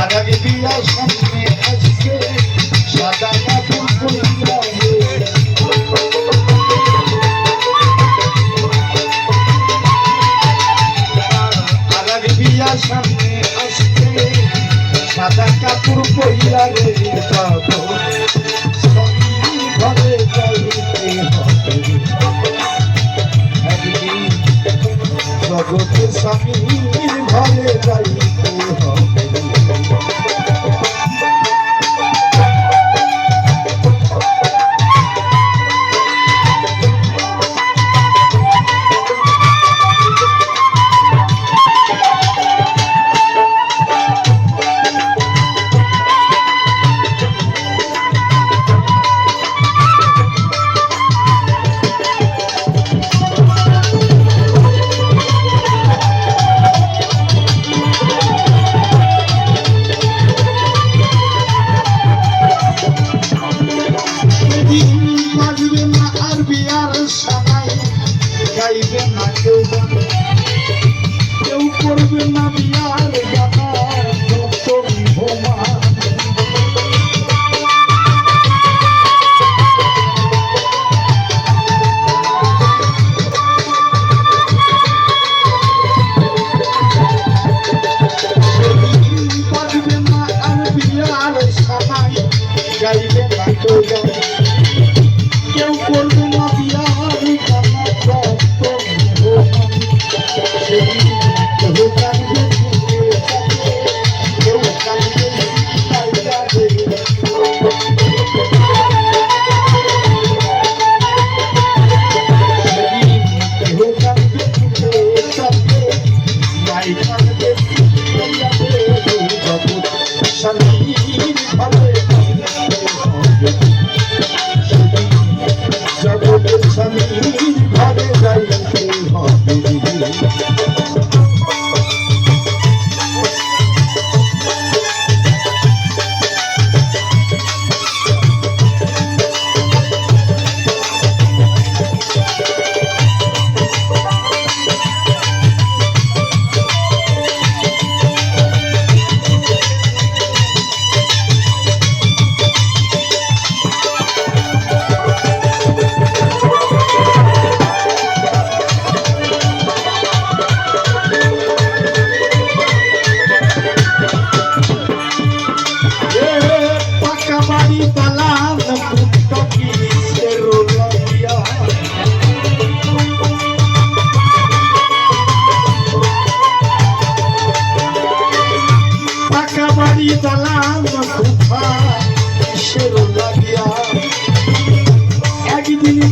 আগামী বিয়া সামনে আসছে সাদা কাপড় পরিয়া আগামী বিয়া সামনে আসছে সাদা কাপড় পরিয়া জগতের স্বামীর ঘরে যাইতে হবে।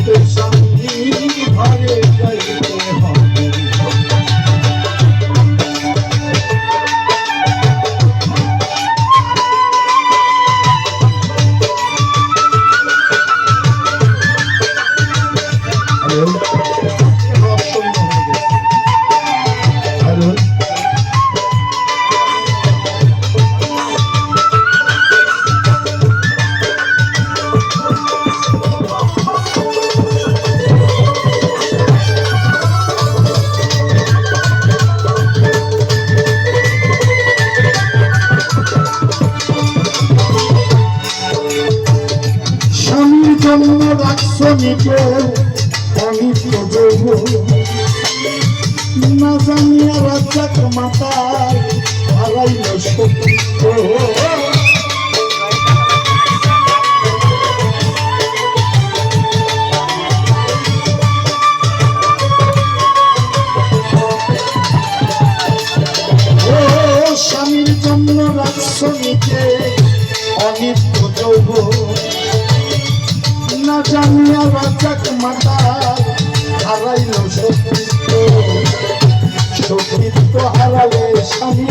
Don't do something. জীবনীকে আমি প্রদেব না জানিয়া রাজাক মাতার হারাইল সত্য। স্বামীর জন্য রাখছ যৌব না জানি রাজাক মাতা হারাইল সতীত্ব সতীত্ব হারালে স্বামী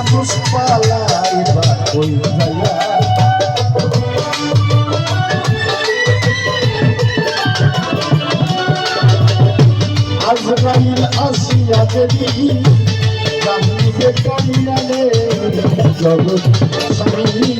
মানুষ পালাই বা কই যাইয়া আজরাইল আসিয়া দেবী কান্দিবে কান্দিয়ালে জগৎ স্বামীর ঘরে